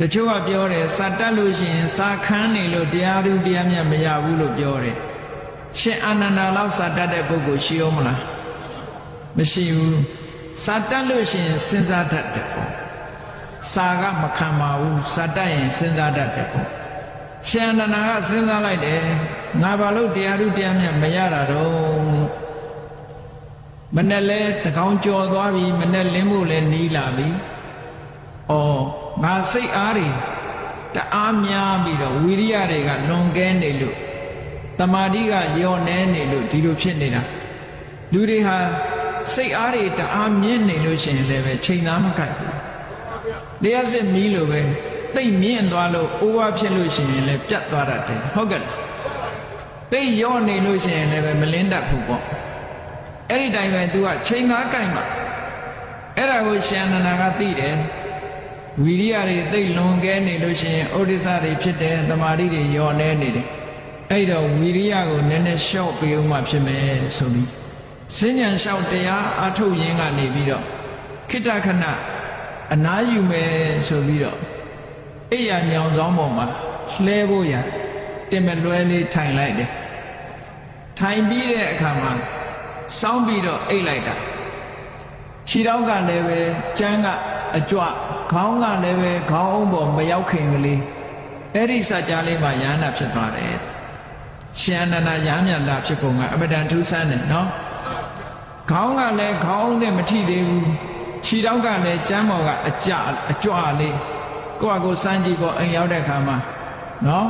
တချို့ကပြောတယ်စာတတ်လို့ရှိရင်စာခန်းနေလို့တရားဓုတရားမြတ်မရဘူးလို့ပြောတယ်ရှင်အာနန္ဒာလောက်စာတတ်တဲ့ပုဂ္ဂိုလ်ရှိအောင်မလားမရှိဘူးစာတတ်လို့ရှိရင်စဉ်းစားတတ်တယ်ပေါ့စာကမခံပါဘူးစာတတ်ရင်စဉ်းစားတတ်တယ်ပေါ့ရှင်အာနန္ဒာကစဉ်းစားလိုက်တယ်ငါဘာလို့တရားဓုတရားမြတ်မရတာတော့မနဲ့လဲတကောင်းကြော်သွားပြီမနဲ့လင်းဖို့လဲနီးလာပြီ။အော် ငါစိတ်အားတွေတအားများပြီးတော့ဝီရိယတွေကလွန်ကဲနေလို့တမာတိကညော့နေနေလို့ဒီလိုဖြစ်နေတာ။လူတွေဟာစိတ်အားတွေတအားမြင့်နေလို့ရှိရင်လည်းပဲချိန်သားမကိုက်ဘူး။တရားစစ်မီးလိုပဲသိမ့်မြင့်သွားလို့အိုးဝါဖြစ်လို့ရှိရင်လည်းပြတ်သွားတတ်တယ်ဟုတ်ကဲ့လား။သိညော့နေလို့ရှိရင်လည်းပဲမလင်းတတ်ဘူးပေါ့။အဲ့ဒီတိုင်းပဲ तू ကချိန်သားကိုက်မှာအဲ့ဒါကိုရှင်အနန္ဒာကသိတယ် ဝီရိယတွေသိပ်လွန်ကဲနေလို့ရှိရင်ဩဒိစ္စတွေဖြစ်တယ်တမာတိတွေညော်နေနေတယ်အဲ့တော့ဝီရိယကိုနည်းနည်းလျှော့ပေးဦးမှဖြစ်မယ်ဆိုပြီးစဉ္ညာလျှောက်တရားအထုတ်ရင်းကနေပြီးတော့ခိတ္တခဏအနာယူမယ်ဆိုပြီးတော့အိယာညောင်ဆောင်ပေါ်မှာလှဲဖို့ရတင်မလွဲလေးထိုင်လိုက်တယ်ထိုင်ပြီးတဲ့အခါမှာစောင်းပြီးတော့အိတ်လိုက်တာခြေထောက်ကလည်းပဲကျန်းကအကြွ ခေါင်းကလည်းပဲခေါင်းအုံးပေါ်မရောက်ခင်ကလေးအဲ့ဒီစကြလေးမှာယန္နာဖြစ်သွားတယ်ရှင်အနန္ဒယဟမြတ်လာဖြစ်ပုံကအပဒံထူးဆန်းတယ်နော်ခေါင်းကလည်းခေါင်းနဲ့မထိသေးဘူးခြေထောက်ကလည်းကျမ်းပေါ်ကအကြအကြွလေးကိုယ့်အကိုစမ်းကြည့်ပေါ်အိမ်ရောက်တဲ့ခါမှာနော်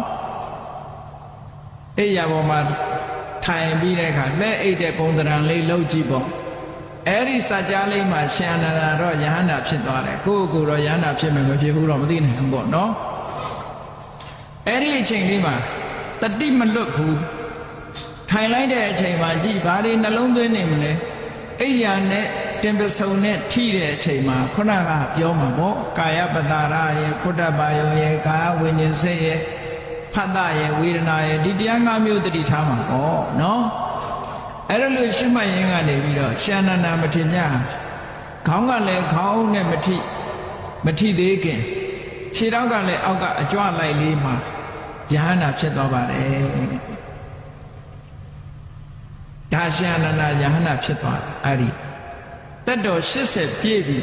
အိယာပေါ်မှာထိုင်ပြီးတဲ့အခါလက်အိတ်တဲ့ပုံသဏ္ဍာန်လေးလှုပ်ကြည့်ပေါ့ အဲ့ဒီစကြလေးမှာရှင်အနန္ဒာတော့ယဟန္တာဖြစ်သွားတယ်ကိုယ့်ကိုယ်တော့ယဟန္တာဖြစ်မယ်မဖြစ်ဘူးတော့မသိနိုင်ဘူးပေါ့နော်အဲ့ဒီအချိန်လေးမှာတတိမလွတ်ဘူးထိုင်လိုက်တဲ့အချိန်မှာကြည်ဘာတွေနှလုံးသွင်းနေမလဲအိယာနဲ့တင်ပစုံနဲ့ထိတဲ့အချိန်မှာခုနကပြောမှာပေါ့ကာယပတာရရဲ့ခုတ္တပါယုံရဲ့ကာဝိညာဉ်စိတ်ရဲ့ဖတ်တရဲ့ဝေဒနာရဲ့ဒီတရား၅မျိုးတတိထားမှာပေါ့နော် အဲ့ဒါလို့ရှုမှတ်ရင်းကနေပြီးတော့ရှန္ဒနာမထေမြခေါင်းကလည်းခေါင်းနဲ့မထိမထိသေးခင်ခြေထောက်ကလည်းအောက်ကအကြွလိုက်လေးမှာယဟန္တာဖြစ်သွားပါတယ်ဒါရှန္ဒနာယဟန္တာဖြစ်သွားတယ်အဲ့ဒီတက်တော်80ပြည့်ပြီ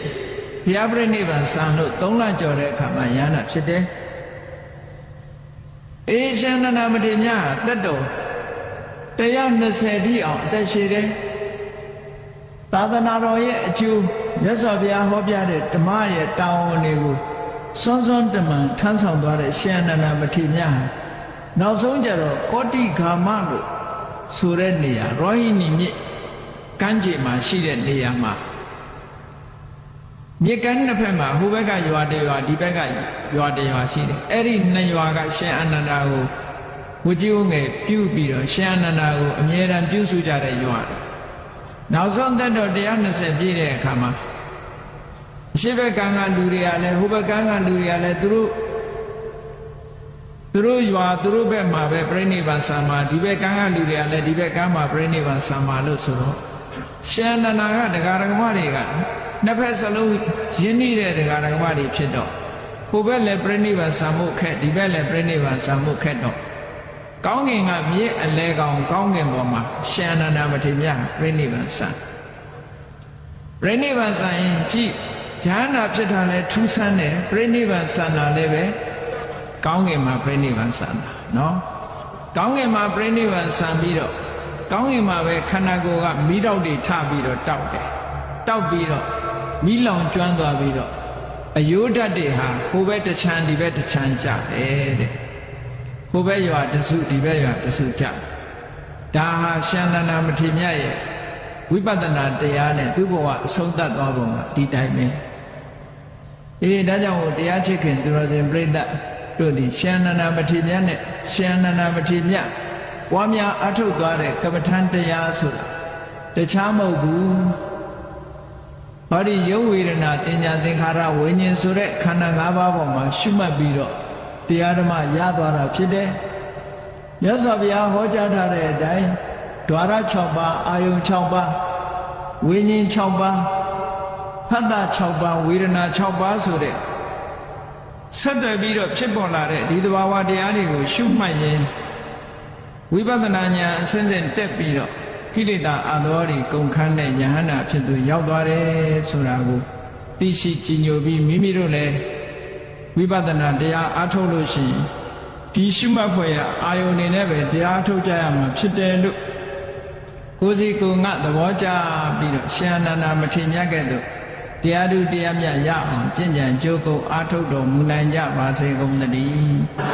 ဘုရားပြိဋိဘံစံလို့3လကျော်တဲ့အခါမှာယဟန္တာဖြစ်တယ်အေရှန္ဒနာမထေမြတက်တော် 120တိအောင်အသက်ရှည်တယ်သာသနာတော်ရဲ့အကျိုးမြတ်စွာဘုရားဟောပြတဲ့ဓမ္မရဲ့တာဝန်တွေကိုစွန်းစွန်းတမန်ထမ်းဆောင်သွားတဲ့ရှင်အနန္ဒမထေရမြတ်နောက်ဆုံးကြတော့ကောတိဂါမလို့ဆိုတဲ့နေရာရောဟိနီမြစ်ကမ်းခြေမှာရှိတဲ့နေရာမှာမြစ်ကမ်းနှစ်ဖက်မှာဟိုဘက်ကရွာတရွာဒီဘက်ကရွာတရွာရှိတယ်အဲ့ဒီနှစ်ရွာကရှင်အနန္ဒာကို ဝကြီးဝငယ်ပြုပြီးတော့ရှင်အနန္ဒာကိုအမြဲတမ်းပြုစုကြတဲ့ရွာတယ်နောက်ဆုံးသက်တော်120ပြည့်တဲ့အခါမှာအရှိဘက်ကံကလူတွေကလည်းဟိုဘက်ကံကလူတွေကလည်းသူတို့သူတို့ရွာသူတို့ဘက်မှာပဲပြိဋိဘံဆံမာဒီဘက်ကံကလူတွေကလည်းဒီဘက်ကံမှာပြိဋိဘံဆံမာလို့ဆိုတော့ရှင်အနန္ဒာကဒကာဒကမတွေကနှစ်ဖက်စလုံးယဉ်နေတဲ့ဒကာဒကမတွေဖြစ်တော့ဟိုဘက်လည်းပြိဋိဘံဆံမှုခက်ဒီဘက်လည်းပြိဋိဘံဆံမှုခက်တော့ ကောင်းကင်ကမြစ်အလဲကောင်ကောင်းကင်ပေါ်မှာရှင်အနန္ဒမထေရပြိဋိဘံဆံပြိဋိဘံဆံရင်ကြည့်ရဟန္တာဖြစ်တာလဲထူးဆန်းတယ်ပြိဋိဘံဆံတာလည်းပဲကောင်းကင်မှာပြိဋိဘံဆံတာနော်ကောင်းကင်မှာပြိဋိဘံဆံပြီးတော့ကောင်းကင်မှာပဲခန္ဓာကိုယ်ကမိတော့တွေထပြီးတော့တောက်တယ်တောက်ပြီးတော့မိလောင်ကျွမ်းသွားပြီးတော့အယိုးဓာတ်တွေဟာဟိုဘက်တစ်ချမ်းဒီဘက်တစ်ချမ်းကြတယ်တဲ့ ဟိုဘက်ရွာတစုဒီဘက်ရွာတစုကြဒါဟာရှန္ဒနာမထေမြတ်ရဲ့ဝိပဿနာတရားနဲ့သူ့ဘဝအဆုံးသတ်သွားပုံကဒီတိုင်းပဲအေးဒါကြောင့်တရားချစ်ခင်သူတော်စင်ပြိဿတို့ဒီရှန္ဒနာမထေမြတ်နဲ့ရှန္ဒနာမထေမြတ်ပွားများအထုတ်သွားတဲ့ကပ္ပထန်တရားဆိုတာတခြားမဟုတ်ဘူးဟောဒီယုံဝေဒနာတင်ညာသင်္ခါရဝိညာဉ်ဆိုတဲ့ခန္ဓာ၅ပါးပေါ်မှာရှုမှတ်ပြီးတော့ တရားဓမ္မရသွားတာဖြစ်တယ်မြတ်စွာဘုရားဟောကြားထားတဲ့အတိုင်းဓဝရ6ပါးအာယုံ6ပါးဝိညာဉ်6ပါးဖတ်တာ6ပါးဝေဒနာ6ပါးဆိုတဲ့ဆက်သွယ်ပြီးတော့ဖြစ်ပေါ်လာတဲ့ဒီသဘာဝတရားတွေကိုရှုမှတ်ရင်ဝိပဿနာဉာဏ်အစဉ်စဉ်တက်ပြီးတော့ကိလေသာအသောတွေကုန်ခန်းတဲ့ယဟန္တာဖြစ်သူရောက်သွားတယ်ဆိုတာကိုသိရှိကြည်ညိုပြီးမိမိတို့လည်း ဝိပဿနာတရားအားထုတ်လို့ရှိရင်ဒီရှုမှတ်ဖွယ်ရအာယုန်နေနဲ့ပဲတရားထုတ်ကြရမှာဖြစ်တယ်လို့ကိုယ်စီကိုယ်ငါသဘောကျပြီးတော့ရှင်အနန္ဒာမထေရမြတ်ကဲ့သို့တရားသူတရားမြတ်ရအောင်ကျင့်ကြံကြိုးကုပ်အားထုတ်တော်မူနိုင်ကြပါစေကုန်သတည်း